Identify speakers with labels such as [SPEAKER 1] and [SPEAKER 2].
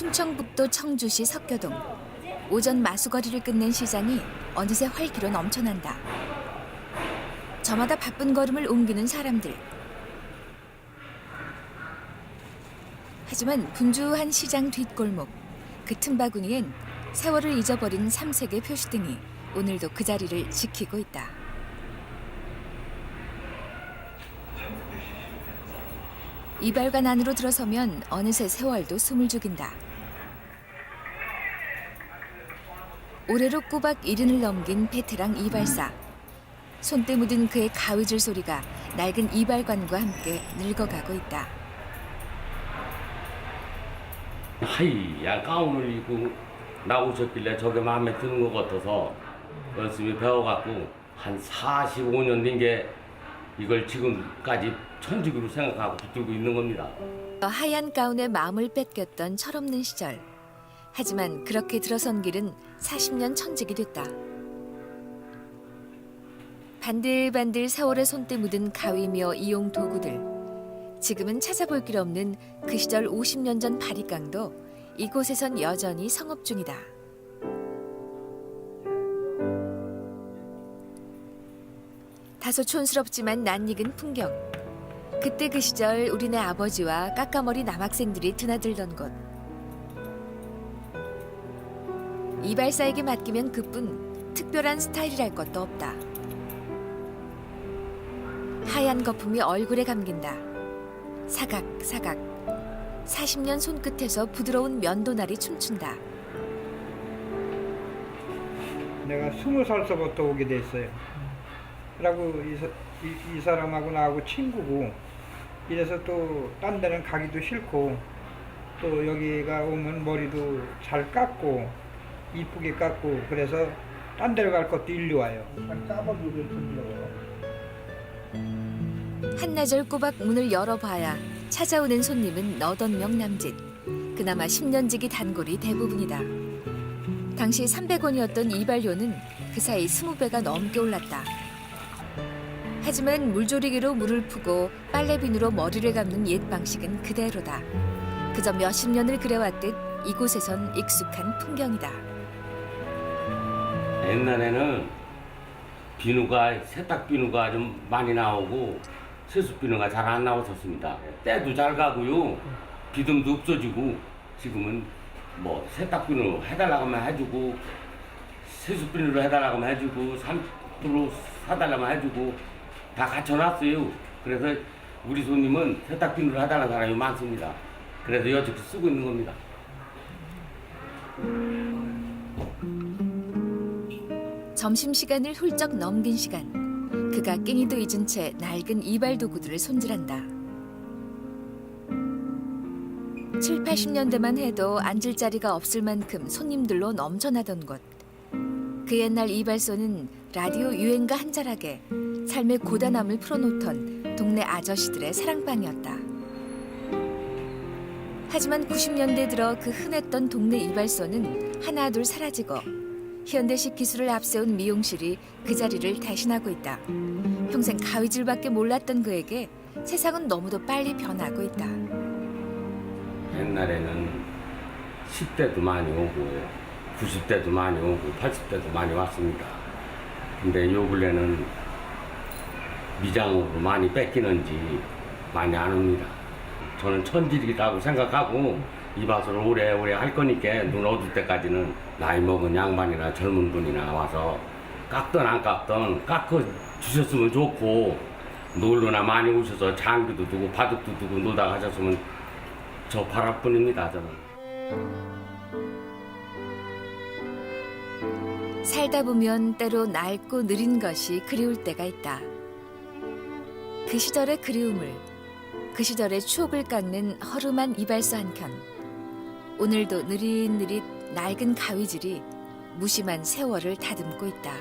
[SPEAKER 1] 충청북도 청주시 석교동 오전 마수거리를 끝낸 시장이 어느새 활기로 넘쳐난다. 저마다 바쁜 걸음을 옮기는 사람들. 하지만 분주한 시장 뒷골목 그 틈바구니엔 세월을 잊어버린 삼색의 표시등이 오늘도 그 자리를 지키고 있다. 이발관 안으로 들어서면 어느새 세월도 숨을 죽인다. 올해로 꼬박 1인을 넘긴 베테랑 이발사. 손때 묻은 그의 가위질 소리가 낡은 이발관과 함께 늙어가고 있다.
[SPEAKER 2] 하이야 가운을 입고 나오셨길래 저게 마음에 드는 것 같아서 열심히 배워갖고 한 45년 된 게 이걸 지금까지 천직으로 생각하고 붙들고 있는 겁니다.
[SPEAKER 1] 하얀 가운에 마음을 뺏겼던 철없는 시절. 하지만 그렇게 들어선 길은 40년 천직이 됐다. 반들반들 세월의 손때 묻은 가위며 이용 도구들. 지금은 찾아볼 길 없는 그 시절 50년 전 바리깡도 이곳에선 여전히 성업 중이다. 다소 촌스럽지만 낯익은 풍경. 그때 그 시절 우리네 아버지와 까까머리 남학생들이 드나들던 곳. 이발사에게 맡기면 그뿐 특별한 스타일이랄 것도 없다. 하얀 거품이 얼굴에 감긴다. 사각 사각. 40년 손끝에서 부드러운 면도날이 춤춘다.
[SPEAKER 3] 내가 스무 살서부터 오게 됐어요. 그러고 이, 사- 이- 이 사람하고 나하고 친구고 이래서 또 딴 데는 가기도 싫고 또 여기가 오면 머리도 잘 깎고 이쁘게 깎고 그래서 딴 데로 갈 것도 일리 와요.
[SPEAKER 1] 한나절 꼬박 문을 열어봐야 찾아오는 손님은 너던 명남짓. 그나마 10년지기 단골이 대부분이다. 당시 300원이었던 이발료는 그 사이 20배가 넘게 올랐다. 하지만 물조리개로 물을 푸고 빨래비누로 머리를 감는 옛 방식은 그대로다. 그저 몇십 년을 그래왔듯 이곳에선 익숙한 풍경이다.
[SPEAKER 2] 옛날에는 비누가 세탁 비누가 좀 많이 나오고 세수 비누가 잘 안 나왔었습니다. 때도 잘 가고요. 비듬도 없어지고 지금은 뭐 세탁 비누 해달라고 하면 해주고 세수 비누로 해달라고 하면 해주고 샴푸로 사달라고 하면 해주고 다 갖춰놨어요. 그래서 우리 손님은 세탁 비누로 해달라는 사람이 많습니다. 그래서 여태껏 쓰고 있는 겁니다.
[SPEAKER 1] 점심시간을 훌쩍 넘긴 시간. 그가 깽이도 잊은 채 낡은 이발 도구들을 손질한다. 7, 80년대만 해도 앉을 자리가 없을 만큼 손님들로 넘쳐나던 곳. 그 옛날 이발소는 라디오 유행가 한 자락에 삶의 고단함을 풀어놓던 동네 아저씨들의 사랑방이었다. 하지만 90년대 들어 그 흔했던 동네 이발소는 하나둘 사라지고 현대식 기술을 앞세운 미용실이 그 자리를 대신하고 있다. 평생 가위질밖에 몰랐던 그에게 세상은 너무도 빨리 변하고 있다.
[SPEAKER 2] 옛날에는 10대도 많이 오고 90대도 많이 오고 80대도 많이 왔습니다. 근데 요 근래는 미장으로 많이 뺏기는지 많이 안 옵니다. 저는 천질이라고 생각하고 이 밭을 오래오래 할 거니까 눈 어둘 때까지는 나이 먹은 양반이나 젊은 분이나 와서 깎던 안 깎던 깎아 주셨으면 좋고 놀러나 많이 오셔서 장비도 두고 바둑도 두고 놀다 가셨으면 저 바라뿐입니다 저는.
[SPEAKER 1] 살다 보면 때로 낡고 느린 것이 그리울 때가 있다. 그 시절의 그리움을, 그 시절의 추억을 깎는 허름한 이발소 한켠. 오늘도 느릿느릿 낡은 가위질이 무심한 세월을 다듬고 있다.